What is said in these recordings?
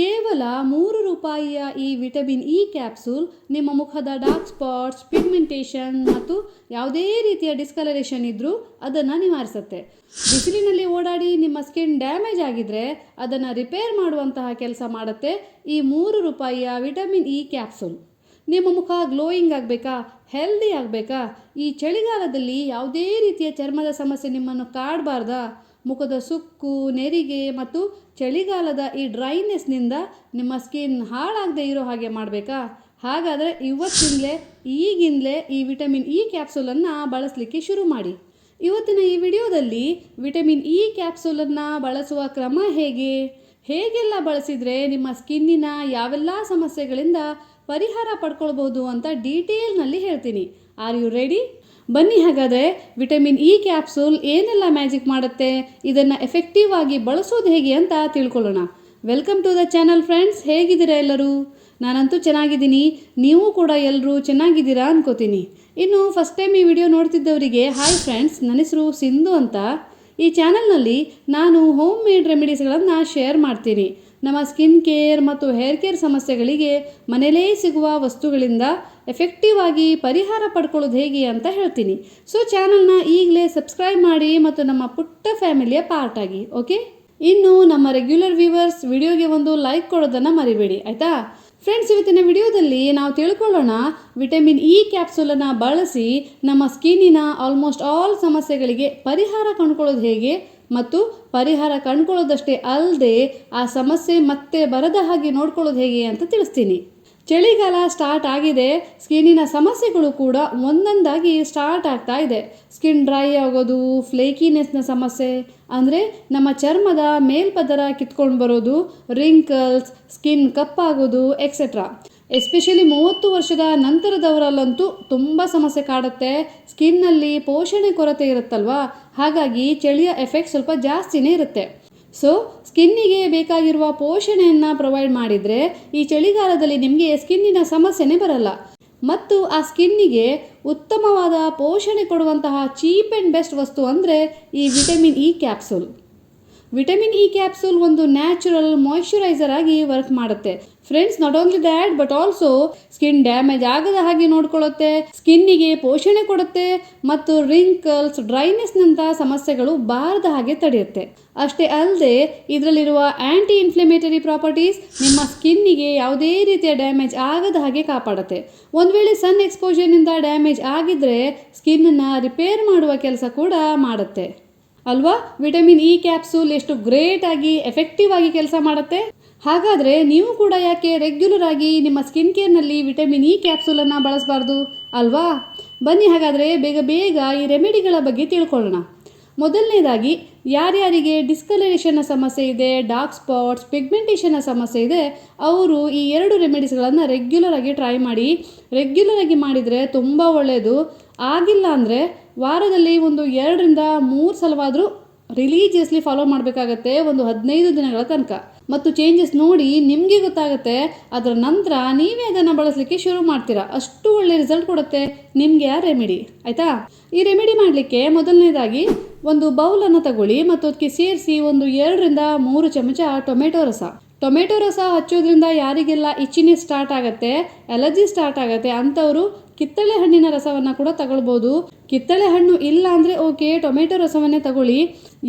ಕೇವಲ ಮೂರು ರೂಪಾಯಿಯ ಈ ವಿಟಮಿನ್ ಇ ಕ್ಯಾಪ್ಸೂಲ್, ನಿಮ್ಮ ಮುಖದ ಡಾರ್ಕ್ ಸ್ಪಾಟ್ಸ್ ಪಿಗ್ಮೆಂಟೇಷನ್ ಮತ್ತು ಯಾವುದೇ ರೀತಿಯ ಡಿಸ್ಕಲರೇಷನ್ ಇದ್ದರೂ ಅದನ್ನು ನಿವಾರಿಸುತ್ತೆ. ಬಿಸಿಲಿನಲ್ಲಿ ಓಡಾಡಿ ನಿಮ್ಮ ಸ್ಕಿನ್ ಡ್ಯಾಮೇಜ್ ಆಗಿದ್ರೆ ಅದನ್ನು ರಿಪೇರ್ ಮಾಡುವಂತಹ ಕೆಲಸ ಮಾಡುತ್ತೆ ಈ ಮೂರು ರೂಪಾಯಿಯ ವಿಟಮಿನ್ ಇ ಕ್ಯಾಪ್ಸೂಲ್. ನಿಮ್ಮ ಮುಖ ಗ್ಲೋಯಿಂಗ್ ಆಗಬೇಕಾ? ಹೆಲ್ದಿ ಆಗಬೇಕಾ? ಈ ಚಳಿಗಾಲದಲ್ಲಿ ಯಾವುದೇ ರೀತಿಯ ಚರ್ಮದ ಸಮಸ್ಯೆ ನಿಮ್ಮನ್ನು ಕಾಡಬಾರ್ದಾ? ಮುಖದ ಸುಕ್ಕು, ನೆರಿಗೆ ಮತ್ತು ಚಳಿಗಾಲದ ಈ ಡ್ರೈನೆಸ್ನಿಂದ ನಿಮ್ಮ ಸ್ಕಿನ್ ಹಾಳಾಗದೆ ಇರೋ ಹಾಗೆ ಮಾಡಬೇಕಾ? ಹಾಗಾದರೆ ಇವತ್ತಿಂದಲೇ, ಈಗಿಂದಲೇ ಈ ವಿಟಮಿನ್ ಇ ಕ್ಯಾಪ್ಸೂಲನ್ನು ಬಳಸಲಿಕ್ಕೆ ಶುರು ಮಾಡಿ. ಇವತ್ತಿನ ಈ ವಿಡಿಯೋದಲ್ಲಿ ವಿಟಮಿನ್ ಇ ಕ್ಯಾಪ್ಸೂಲನ್ನು ಬಳಸುವ ಕ್ರಮ ಹೇಗೆ? ಹೇಗೆಲ್ಲ ಬಳಸಿದರೆ ನಿಮ್ಮ ಸ್ಕಿನ್ನಿನ ಯಾವೆಲ್ಲ ಸಮಸ್ಯೆಗಳಿಂದ ಪರಿಹಾರ ಪಡ್ಕೊಳ್ಬೋದು ಅಂತ ಡೀಟೇಲ್ನಲ್ಲಿ ಹೇಳ್ತೀನಿ. ಆರ್ ಯು ರೆಡಿ ಬನ್ನಿ ಹಾಗಾದರೆ ವಿಟಮಿನ್ ಇ ಕ್ಯಾಪ್ಸೂಲ್ ಏನೆಲ್ಲ ಮ್ಯಾಜಿಕ್ ಮಾಡುತ್ತೆ? ಇದನ್ನು ಎಫೆಕ್ಟಿವ್ ಆಗಿ ಬಳಸೋದು ಹೇಗೆ ಅಂತ ತಿಳ್ಕೊಳ್ಳೋಣ. Welcome to the channel friends ಹೇಗಿದ್ದೀರಾ ಎಲ್ಲರೂ? ನಾನಂತೂ ಚೆನ್ನಾಗಿದ್ದೀನಿ. ನೀವು ಕೂಡ ಎಲ್ಲರೂ ಚೆನ್ನಾಗಿದ್ದೀರಾ ಅನ್ಕೋತೀನಿ. ಇನ್ನು ಫಸ್ಟ್ ಟೈಮ್ ಈ ವಿಡಿಯೋ ನೋಡ್ತಿದ್ದವರಿಗೆ ಹಾಯ್ ಫ್ರೆಂಡ್ಸ್ ನನ್ನ ಹೆಸರು ಸಿಂಧು ಅಂತ. ಈ ಚಾನಲ್ನಲ್ಲಿ ನಾನು ಹೋಮ್ ಮೇಡ್ ರೆಮಿಡೀಸ್ಗಳನ್ನು ಶೇರ್ ಮಾಡ್ತೀನಿ. ನಮ್ಮ ಸ್ಕಿನ್ ಕೇರ್ ಮತ್ತು ಹೇರ್ ಕೇರ್ ಸಮಸ್ಯೆಗಳಿಗೆ ಮನೆಯಲ್ಲೇ ಸಿಗುವ ವಸ್ತುಗಳಿಂದ ಎಫೆಕ್ಟಿವ್ ಆಗಿ ಪರಿಹಾರ ಪಡ್ಕೊಳ್ಳೋದು ಹೇಗೆ ಅಂತ ಹೇಳ್ತೀನಿ. ಸೊ ಚಾನಲ್ನ ಈಗಲೇ ಸಬ್ಸ್ಕ್ರೈಬ್ ಮಾಡಿ ಮತ್ತು ನಮ್ಮ ಪುಟ್ಟ ಫ್ಯಾಮಿಲಿಯ ಪಾರ್ಟ್ ಆಗಿ ಓಕೆ ಇನ್ನು ನಮ್ಮ ರೆಗ್ಯುಲರ್ ವ್ಯೂವರ್ಸ್ ವಿಡಿಯೋಗೆ ಒಂದು ಲೈಕ್ ಕೊಡೋದನ್ನು ಮರಿಬೇಡಿ, ಆಯಿತಾ? ಫ್ರೆಂಡ್ಸ್ ಇವತ್ತಿನ ವಿಡಿಯೋದಲ್ಲಿ ನಾವು ತಿಳ್ಕೊಳ್ಳೋಣ ವಿಟಮಿನ್ ಇ ಕ್ಯಾಪ್ಸೂಲನ್ನು ಬಳಸಿ ನಮ್ಮ ಸ್ಕಿನ್ನಿನ ಆಲ್ಮೋಸ್ಟ್ ಆಲ್ ಸಮಸ್ಯೆಗಳಿಗೆ ಪರಿಹಾರ ಕಂಡುಕೊಳ್ಳೋದು ಹೇಗೆ? ಮತ್ತು ಪರಿಹಾರ ಕಂಡುಕೊಳ್ಳೋದಷ್ಟೇ ಅಲ್ಲದೆ ಆ ಸಮಸ್ಯೆ ಮತ್ತೆ ಬರದ ಹಾಗೆ ನೋಡ್ಕೊಳ್ಳೋದು ಹೇಗೆ ಅಂತ ತಿಳಿಸ್ತೀನಿ. ಚಳಿಗಾಲ ಸ್ಟಾರ್ಟ್ ಆಗಿದೆ. ಸ್ಕಿನ್ನಿನ ಸಮಸ್ಯೆಗಳು ಕೂಡ ಒಂದೊಂದಾಗಿ ಸ್ಟಾರ್ಟ್ ಆಗ್ತಾ ಇದೆ. ಸ್ಕಿನ್ ಡ್ರೈ ಆಗೋದು ಫ್ಲೇಕಿನೆಸ್ನ ಸಮಸ್ಯೆ, ಅಂದರೆ ನಮ್ಮ ಚರ್ಮದ ಮೇಲ್ಪದರ ಕಿತ್ಕೊಂಡು ಬರೋದು ರಿಂಕಲ್ಸ್ ಸ್ಕಿನ್ ಕಪ್ಪಾಗೋದು ಎಕ್ಸೆಟ್ರಾ ಎಸ್ಪೆಷಲಿ ಮೂವತ್ತು ವರ್ಷದ ನಂತರದವರಲ್ಲಂತೂ ತುಂಬ ಸಮಸ್ಯೆ ಕಾಡುತ್ತೆ. ಸ್ಕಿನ್ನಲ್ಲಿ ಪೋಷಣೆ ಕೊರತೆ ಇರುತ್ತಲ್ವಾ? ಹಾಗಾಗಿ ಚಳಿಯ ಎಫೆಕ್ಟ್ ಸ್ವಲ್ಪ ಜಾಸ್ತಿನೇ ಇರುತ್ತೆ. ಸೊ ಸ್ಕಿನ್ನಿಗೆ ಬೇಕಾಗಿರುವ ಪೋಷಣೆಯನ್ನು ಪ್ರೊವೈಡ್ ಮಾಡಿದರೆ ಈ ಚಳಿಗಾಲದಲ್ಲಿ ನಿಮಗೆ ಸ್ಕಿನ್ನಿನ ಸಮಸ್ಯೆನೇ ಬರಲ್ಲ. ಮತ್ತು ಆ ಸ್ಕಿನ್ನಿಗೆ ಉತ್ತಮವಾದ ಪೋಷಣೆ ಕೊಡುವಂತಹ ಚೀಪ್ ಆ್ಯಂಡ್ ಬೆಸ್ಟ್ ವಸ್ತು ಅಂದರೆ ಈ vitamin E capsule vitamin E capsule ಒಂದು ನ್ಯಾಚುರಲ್ ಮಾಯಿಶ್ಚರೈಸರ್ ಆಗಿ ವರ್ಕ್ ಮಾಡುತ್ತೆ. Friends not only that but also skin damage ಆಗದ ಹಾಗೆ ನೋಡ್ಕೊಳ್ಳುತ್ತೆ, ಸ್ಕಿನ್ನಿಗೆ ಪೋಷಣೆ ಕೊಡುತ್ತೆ, ಮತ್ತು ರಿಂಕಲ್ಸ್ ಡ್ರೈನೆಸ್ನಂಥ ಸಮಸ್ಯೆಗಳು ಬಾರದ ಹಾಗೆ ತಡೆಯುತ್ತೆ. ಅಷ್ಟೇ ಅಲ್ಲದೆ ಇದರಲ್ಲಿರುವ ಆ್ಯಂಟಿ ಇನ್ಫ್ಲಮೇಟರಿ ಪ್ರಾಪರ್ಟೀಸ್ ನಿಮ್ಮ ಸ್ಕಿನ್ನಿಗೆ ಯಾವುದೇ ರೀತಿಯ ಡ್ಯಾಮೇಜ್ ಆಗದ ಹಾಗೆ ಕಾಪಾಡುತ್ತೆ. ಒಂದು ವೇಳೆ ಸನ್ ಎಕ್ಸ್ಪೋಜರ್ನಿಂದ ಡ್ಯಾಮೇಜ್ ಆಗಿದ್ರೆ, ಸ್ಕಿನ್ನನ್ನು ರಿಪೇರ್ ಮಾಡುವ ಕೆಲಸ ಕೂಡ ಮಾಡುತ್ತೆ. ಅಲ್ವಾ? ವಿಟಮಿನ್ ಇ ಕ್ಯಾಪ್ಸೂಲ್ ಎಷ್ಟು ಗ್ರೇಟ್ ಆಗಿ ಎಫೆಕ್ಟಿವ್ ಆಗಿ ಕೆಲಸ ಮಾಡುತ್ತೆ. ಹಾಗಾದರೆ ನೀವು ಕೂಡ ಯಾಕೆ ರೆಗ್ಯುಲರ್ ಆಗಿ ನಿಮ್ಮ ಸ್ಕಿನ್ ಕೇರ್ನಲ್ಲಿ ವಿಟಮಿನ್ ಇ ಕ್ಯಾಪ್ಸೂಲನ್ನು ಬಳಸಬಾರ್ದು? ಅಲ್ವಾ? ಬನ್ನಿ ಹಾಗಾದರೆ ಬೇಗ ಬೇಗ ಈ ರೆಮಿಡಿಗಳ ಬಗ್ಗೆ ತಿಳ್ಕೊಳ್ಳೋಣ. ಮೊದಲನೇದಾಗಿ, ಯಾರ್ಯಾರಿಗೆ ಡಿಸ್ಕಲರೇಷನ್ನ ಸಮಸ್ಯೆ ಇದೆ ಡಾರ್ಕ್ ಸ್ಪಾಟ್ಸ್ ಪಿಗ್ಮೆಂಟೇಷನ್ನ ಸಮಸ್ಯೆ ಇದೆ, ಅವರು ಈ ಎರಡು ರೆಮಿಡೀಸ್ಗಳನ್ನು ರೆಗ್ಯುಲರ್ ಆಗಿ ಟ್ರೈ ಮಾಡಿ ರೆಗ್ಯುಲರ್ ಆಗಿ ಮಾಡಿದರೆ ತುಂಬ ಒಳ್ಳೆಯದು ಆಗಿಲ್ಲ ಅಂದರೆ ವಾರದಲ್ಲಿ ಒಂದು ಎರಡರಿಂದ ಮೂರು ಸಲವಾದರೂ ರಿಲೀಜಿಯಸ್ಲಿ ಫಾಲೋ ಮಾಡಬೇಕಾಗತ್ತೆ ಒಂದು ಹದಿನೈದು ದಿನಗಳ ತನಕ. ಮತ್ತು ಚೇಂಜಸ್ ನೋಡಿ ನಿಮಗೆ ಗೊತ್ತಾಗುತ್ತೆ, ಅದರ ನಂತರ ನೀವೇ ಅದನ್ನು ಬಳಸಲಿಕ್ಕೆ ಶುರು ಮಾಡ್ತೀರಾ. ಅಷ್ಟು ಒಳ್ಳೆ ರಿಸಲ್ಟ್ ಕೊಡುತ್ತೆ ನಿಮಗೆ ಆ ರೆಮಿಡಿ ಆಯಿತಾ? ಈ ರೆಮಿಡಿ ಮಾಡಲಿಕ್ಕೆ ಮೊದಲನೇದಾಗಿ ಒಂದು ಬೌಲನ್ನು ತಗೊಳ್ಳಿ ಮತ್ತು ಅದಕ್ಕೆ ಸೇರಿಸಿ ಒಂದು ಎರಡರಿಂದ ಮೂರು ಚಮಚ ಟೊಮೆಟೊ ರಸ. ಟೊಮೆಟೊ ರಸ ಹಚ್ಚೋದ್ರಿಂದ ಯಾರಿಗೆಲ್ಲ ಇಚ್ಚಿನೇ ಸ್ಟಾರ್ಟ್ ಆಗುತ್ತೆ ಅಲರ್ಜಿ ಸ್ಟಾರ್ಟ್ ಆಗುತ್ತೆ ಅಂಥವರು ಕಿತ್ತಳೆ ಹಣ್ಣಿನ ರಸವನ್ನು ಕೂಡ ತಗೊಳ್ಬೋದು. ಕಿತ್ತಳೆ ಹಣ್ಣು ಇಲ್ಲ ಅಂದರೆ ಓಕೆ ಟೊಮೆಟೊ ರಸವನ್ನೇ ತಗೊಳ್ಳಿ.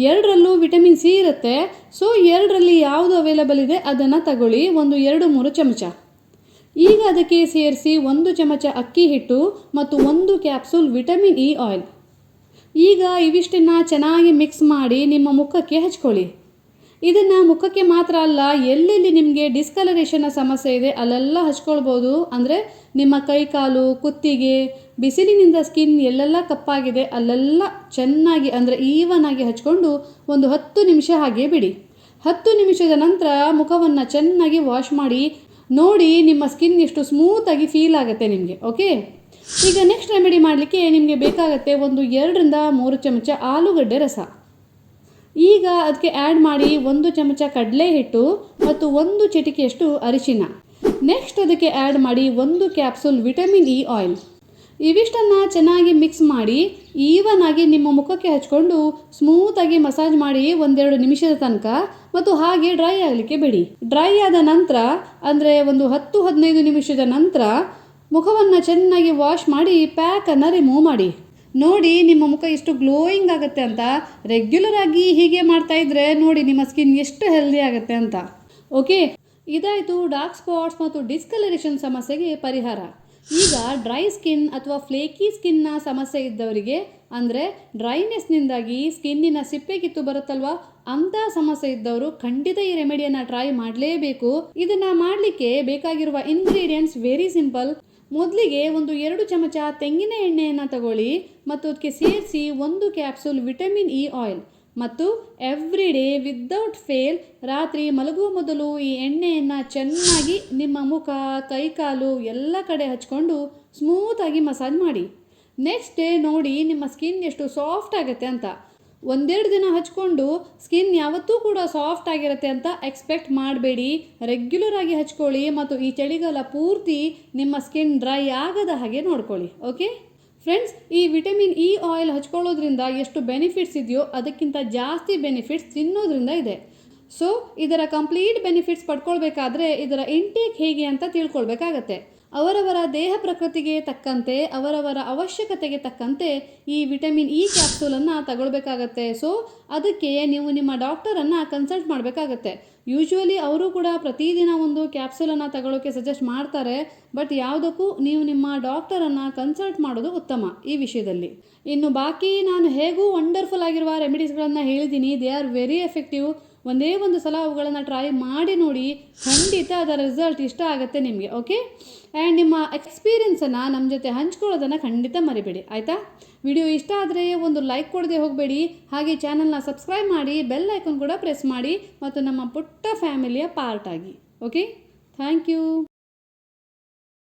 ಎರಡರಲ್ಲೂ ವಿಟಮಿನ್ ಸಿ ಇರುತ್ತೆ. ಸೊ ಎರಡರಲ್ಲಿ ಯಾವುದು ಅವೈಲಬಲ್ ಇದೆ ಅದನ್ನು ತಗೊಳ್ಳಿ. ಒಂದು, ಎರಡು, ಮೂರು ಚಮಚ. ಈಗ ಅದಕ್ಕೆ ಸೇರಿಸಿ ಒಂದು ಚಮಚ ಅಕ್ಕಿ ಹಿಟ್ಟು ಮತ್ತು ಒಂದು ಕ್ಯಾಪ್ಸೂಲ್ ವಿಟಮಿನ್ ಇ ಆಯಿಲ್ ಈಗ ಇವಿಷ್ಟನ್ನು ಚೆನ್ನಾಗಿ ಮಿಕ್ಸ್ ಮಾಡಿ ನಿಮ್ಮ ಮುಖಕ್ಕೆ ಹಚ್ಕೊಳ್ಳಿ. ಇದನ್ನು ಮುಖಕ್ಕೆ ಮಾತ್ರ ಅಲ್ಲ, ಎಲ್ಲೆಲ್ಲಿ ನಿಮಗೆ ಡಿಸ್ಕಲರೇಷನ್ನ ಸಮಸ್ಯೆ ಇದೆ ಅಲ್ಲೆಲ್ಲ ಹಚ್ಕೊಳ್ಬೋದು. ಅಂದರೆ ನಿಮ್ಮ ಕೈ ಕಾಲು ಕುತ್ತಿಗೆ, ಬಿಸಿಲಿನಿಂದ ಸ್ಕಿನ್ ಎಲ್ಲೆಲ್ಲ ಕಪ್ಪಾಗಿದೆ, ಅಲ್ಲೆಲ್ಲ ಚೆನ್ನಾಗಿ ಅಂದರೆ ಈವನ್ ಆಗಿ ಹಚ್ಕೊಂಡು ಒಂದು ಹತ್ತು ನಿಮಿಷ ಹಾಗೆ ಬಿಡಿ. ಹತ್ತು ನಿಮಿಷದ ನಂತರ ಮುಖವನ್ನು ಚೆನ್ನಾಗಿ ವಾಶ್ ಮಾಡಿ, ನೋಡಿ ನಿಮ್ಮ ಸ್ಕಿನ್ ಎಷ್ಟು ಸ್ಮೂತಾಗಿ ಫೀಲ್ ಆಗುತ್ತೆ ನಿಮಗೆ ಓಕೆ ಈಗ ನೆಕ್ಸ್ಟ್ ರೆಮಿಡಿ ಮಾಡಲಿಕ್ಕೆ ನಿಮಗೆ ಬೇಕಾಗುತ್ತೆ ಒಂದು ಎರಡರಿಂದ ಮೂರು ಚಮಚ ಆಲೂಗಡ್ಡೆ ರಸ. ಈಗ ಅದಕ್ಕೆ ಆ್ಯಡ್ ಮಾಡಿ ಒಂದು ಚಮಚ ಕಡಲೆ ಹಿಟ್ಟು ಮತ್ತು ಒಂದು ಚಿಟಿಕೆಯಷ್ಟು ಅರಿಶಿನ. ನೆಕ್ಸ್ಟ್ ಅದಕ್ಕೆ ಆ್ಯಡ್ ಮಾಡಿ ಒಂದು ಕ್ಯಾಪ್ಸೂಲ್ ವಿಟಮಿನ್ ಇ ಆಯಿಲ್ ಇವಿಷ್ಟನ್ನು ಚೆನ್ನಾಗಿ ಮಿಕ್ಸ್ ಮಾಡಿ ಈವನ್ ಆಗಿ ನಿಮ್ಮ ಮುಖಕ್ಕೆ ಹಚ್ಕೊಂಡು ಸ್ಮೂತಾಗಿ ಮಸಾಜ್ ಮಾಡಿ ಒಂದೆರಡು ನಿಮಿಷದ ತನಕ ಮತ್ತು ಹಾಗೆ ಡ್ರೈ ಆಗಲಿಕ್ಕೆ ಬಿಡಿ. ಡ್ರೈ ಆದ ನಂತರ, ಅಂದರೆ ಒಂದು ಹತ್ತು ಹದಿನೈದು ನಿಮಿಷದ ನಂತರ ಮುಖವನ್ನು ಚೆನ್ನಾಗಿ ವಾಶ್ ಮಾಡಿ ಪ್ಯಾಕನ್ನು ರಿಮೂವ್ ಮಾಡಿ. ನೋಡಿ, ನಿಮ್ಮ ಮುಖ ಎಷ್ಟು ಗ್ಲೋಯಿಂಗ್ ಆಗುತ್ತೆ ಅಂತ. ರೆಗ್ಯುಲರ್ ಆಗಿ ಹೀಗೆ ಮಾಡ್ತಾ ಇದ್ರೆ ನೋಡಿ, ನಿಮ್ಮ ಸ್ಕಿನ್ ಎಷ್ಟು ಹೆಲ್ದಿ ಆಗುತ್ತೆ ಅಂತ. ಓಕೆ ಇದಾಯಿತು ಡಾರ್ಕ್ ಸ್ಪಾಟ್ಸ್ ಮತ್ತು ಡಿಸ್ಕಲರೇಷನ್ ಸಮಸ್ಯೆಗೆ ಪರಿಹಾರ. ಈಗ ಡ್ರೈ ಸ್ಕಿನ್ ಅಥವಾ ಫ್ಲೇಕಿ ಸ್ಕಿನ್ನ ಸಮಸ್ಯೆ ಇದ್ದವರಿಗೆ, ಅಂದರೆ ಡ್ರೈನೆಸ್ನಿಂದಾಗಿ ಸ್ಕಿನ್ನಿನ ಸಿಪ್ಪೆ ಕಿತ್ತು ಬರುತ್ತಲ್ವಾ? ಅಂತ ಸಮಸ್ಯೆ ಇದ್ದವರು ಖಂಡಿತ ಈ ರೆಮಿಡಿಯನ್ನು ಟ್ರೈ ಮಾಡಲೇಬೇಕು. ಇದನ್ನ ಮಾಡಲಿಕ್ಕೆ ಬೇಕಾಗಿರುವ ಇಂಗ್ರೀಡಿಯೆಂಟ್ಸ್ ವೆರಿ ಸಿಂಪಲ್ ಮೊದಲಿಗೆ ಒಂದು ಎರಡು ಚಮಚ ತೆಂಗಿನ ಎಣ್ಣೆಯನ್ನು ತಗೊಳ್ಳಿ ಮತ್ತು ಅದಕ್ಕೆ ಸೇರಿಸಿ ಒಂದು ಕ್ಯಾಪ್ಸೂಲ್ ವಿಟಮಿನ್ ಇ ಆಯಿಲ್ ಮತ್ತು ಎವ್ರಿ ಡೇ ವಿದೌಟ್ ಫೇಲ್ ರಾತ್ರಿ ಮಲಗುವ ಮೊದಲು ಈ ಎಣ್ಣೆಯನ್ನು ಚೆನ್ನಾಗಿ ನಿಮ್ಮ ಮುಖ, ಕೈಕಾಲು ಎಲ್ಲ ಕಡೆ ಹಚ್ಕೊಂಡು ಸ್ಮೂತಾಗಿ ಮಸಾಜ್ ಮಾಡಿ. ನೆಕ್ಸ್ಟ್ ಡೇ ನೋಡಿ ನಿಮ್ಮ ಸ್ಕಿನ್ ಎಷ್ಟು ಸಾಫ್ಟ್ ಆಗುತ್ತೆ ಅಂತ. ಒಂದೆರಡು ದಿನ ಹಚ್ಕೊಂಡು ಸ್ಕಿನ್ ಯಾವತ್ತೂ ಕೂಡ ಸಾಫ್ಟ್ ಆಗಿರುತ್ತೆ ಅಂತ ಎಕ್ಸ್ಪೆಕ್ಟ್ ಮಾಡಬೇಡಿ. ರೆಗ್ಯುಲರ್ ಆಗಿ ಹಚ್ಕೊಳ್ಳಿ ಮತ್ತು ಈ ಚಳಿಗಾಲ ಪೂರ್ತಿ ನಿಮ್ಮ ಸ್ಕಿನ್ ಡ್ರೈ ಆಗದ ಹಾಗೆ ನೋಡ್ಕೊಳ್ಳಿ ಓಕೆ ಫ್ರೆಂಡ್ಸ್ ಈ ವಿಟಮಿನ್ ಇ ಆಯಿಲ್ ಹಚ್ಕೊಳ್ಳೋದ್ರಿಂದ ಎಷ್ಟು ಬೆನಿಫಿಟ್ಸ್ ಇದೆಯೋ ಅದಕ್ಕಿಂತ ಜಾಸ್ತಿ ಬೆನಿಫಿಟ್ಸ್ ತಿನ್ನೋದ್ರಿಂದ ಇದೆ. ಸೊ ಇದರ ಕಂಪ್ಲೀಟ್ ಬೆನಿಫಿಟ್ಸ್ ಪಡ್ಕೊಳ್ಬೇಕಾದ್ರೆ ಇದರ ಇಂಟೇಕ್ ಹೇಗೆ ಅಂತ ತಿಳ್ಕೊಳ್ಬೇಕಾಗತ್ತೆ. ಅವರವರ ದೇಹ ಪ್ರಕೃತಿಗೆ ತಕ್ಕಂತೆ, ಅವರವರ ಅವಶ್ಯಕತೆಗೆ ತಕ್ಕಂತೆ ಈ ವಿಟಮಿನ್ ಇ ಕ್ಯಾಪ್ಸೂಲನ್ನು ತಗೊಳ್ಬೇಕಾಗತ್ತೆ. ಸೊ ಅದಕ್ಕೆ ನೀವು ನಿಮ್ಮ ಡಾಕ್ಟರನ್ನು ಕನ್ಸಲ್ಟ್ ಮಾಡಬೇಕಾಗತ್ತೆ. ಯೂಶ್ವಲಿ ಅವರು ಕೂಡ ಪ್ರತಿದಿನ ಒಂದು ಕ್ಯಾಪ್ಸೂಲನ್ನು ತಗೊಳ್ಳೋಕ್ಕೆ ಸಜೆಸ್ಟ್ ಮಾಡ್ತಾರೆ. ಬಟ್ ಯಾವುದಕ್ಕೂ ನೀವು ನಿಮ್ಮ ಡಾಕ್ಟರನ್ನು ಕನ್ಸಲ್ಟ್ ಮಾಡೋದು ಉತ್ತಮ ಈ ವಿಷಯದಲ್ಲಿ. ಇನ್ನು ಬಾಕಿ ನಾನು ಹೇಗೂ ವಂಡರ್ಫುಲ್ ಆಗಿರುವ ರೆಮಿಡೀಸ್ಗಳನ್ನು ಹೇಳಿದ್ದೀನಿ. ದೇ ಆರ್ ವೆರಿ ಎಫೆಕ್ಟಿವ್ ಒಂದೇ ಒಂದು ಸಲ ಅವುಗಳನ್ನು ಟ್ರೈ ಮಾಡಿ ನೋಡಿ ಖಂಡಿತ ಅದರ ರಿಸಲ್ಟ್ ಇಷ್ಟ ಆಗುತ್ತೆ ನಿಮಗೆ ಓಕೆ ಆ್ಯಂಡ್ ನಿಮ್ಮ ಎಕ್ಸ್ಪೀರಿಯನ್ಸನ್ನು ನಮ್ಮ ಜೊತೆ ಹಂಚ್ಕೊಳ್ಳೋದನ್ನು ಖಂಡಿತ ಮರಿಬೇಡಿ, ಆಯಿತಾ? ವಿಡಿಯೋ ಇಷ್ಟ ಆದರೆ ಒಂದು ಲೈಕ್ ಕೊಡದೆ ಹೋಗಬೇಡಿ, ಹಾಗೆ ಚಾನಲ್ನ ಸಬ್ಸ್ಕ್ರೈಬ್ ಮಾಡಿ ಬೆಲ್ ಐಕನ್ ಕೂಡ ಪ್ರೆಸ್ ಮಾಡಿ, ಮತ್ತು ನಮ್ಮ ಪುಟ್ಟ ಫ್ಯಾಮಿಲಿಯ ಪಾರ್ಟ್ ಆಗಿ ಓಕೆ ಥ್ಯಾಂಕ್ ಯು